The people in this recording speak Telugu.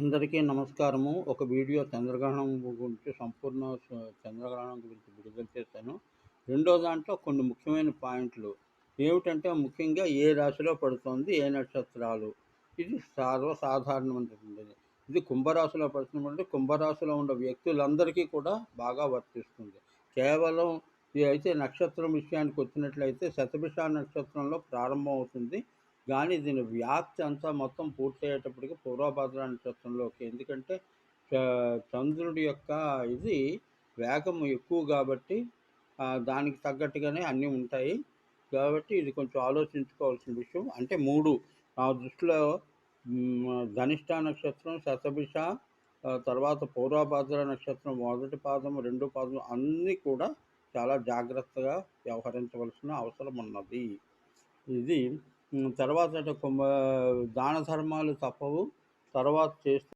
అందరికీ నమస్కారము. ఒక వీడియో చంద్రగ్రహణం గురించి సంపూర్ణ చంద్రగ్రహణం గురించి విడుదల చేశాను. రెండో దాంట్లో కొన్ని ముఖ్యమైన పాయింట్లు. ఏమిటంటే ముఖ్యంగా ఏ రాశిలో పడుతుంది ఏ నక్షత్రాలు? ఇది సర్వసాధారణమైనటువంటిది. ఇది కుంభరాశిలో పడుతున్నటువంటి కుంభరాశిలో ఉన్న వ్యక్తులందరికీ కూడా బాగా వర్తిస్తుంది. కేవలం ఇది అయితే నక్షత్రం విషయానికి వచ్చినట్లయితే శతభిష నక్షత్రంలో ప్రారంభం అవుతుంది కానీ దీని వ్యాప్తి అంతా మొత్తం పూర్తయ్యేటప్పటికి పూర్వభద్ర నక్షత్రంలోకి ఎందుకంటే చ- చంద్రుడి యొక్క ఇది వేగం ఎక్కువ కాబట్టి దానికి తగ్గట్టుగానే అన్నీ ఉంటాయి. కాబట్టి ఇది కొంచెం ఆలోచించుకోవాల్సిన విషయం. అంటే మూడు. నా దృష్టిలో ధనిష్ట నక్షత్రం శతభిష తర్వాత పూర్వభద్ర నక్షత్రం మొదటి పాదం రెండు పాదం అన్నీ కూడా చాలా జాగ్రత్తగా వ్యవహరించవలసిన అవసరం ఉన్నది. ఇది తర్వాత కుంభ దాన ధర్మాలు తప్పవు. తర్వాత చేస్తూ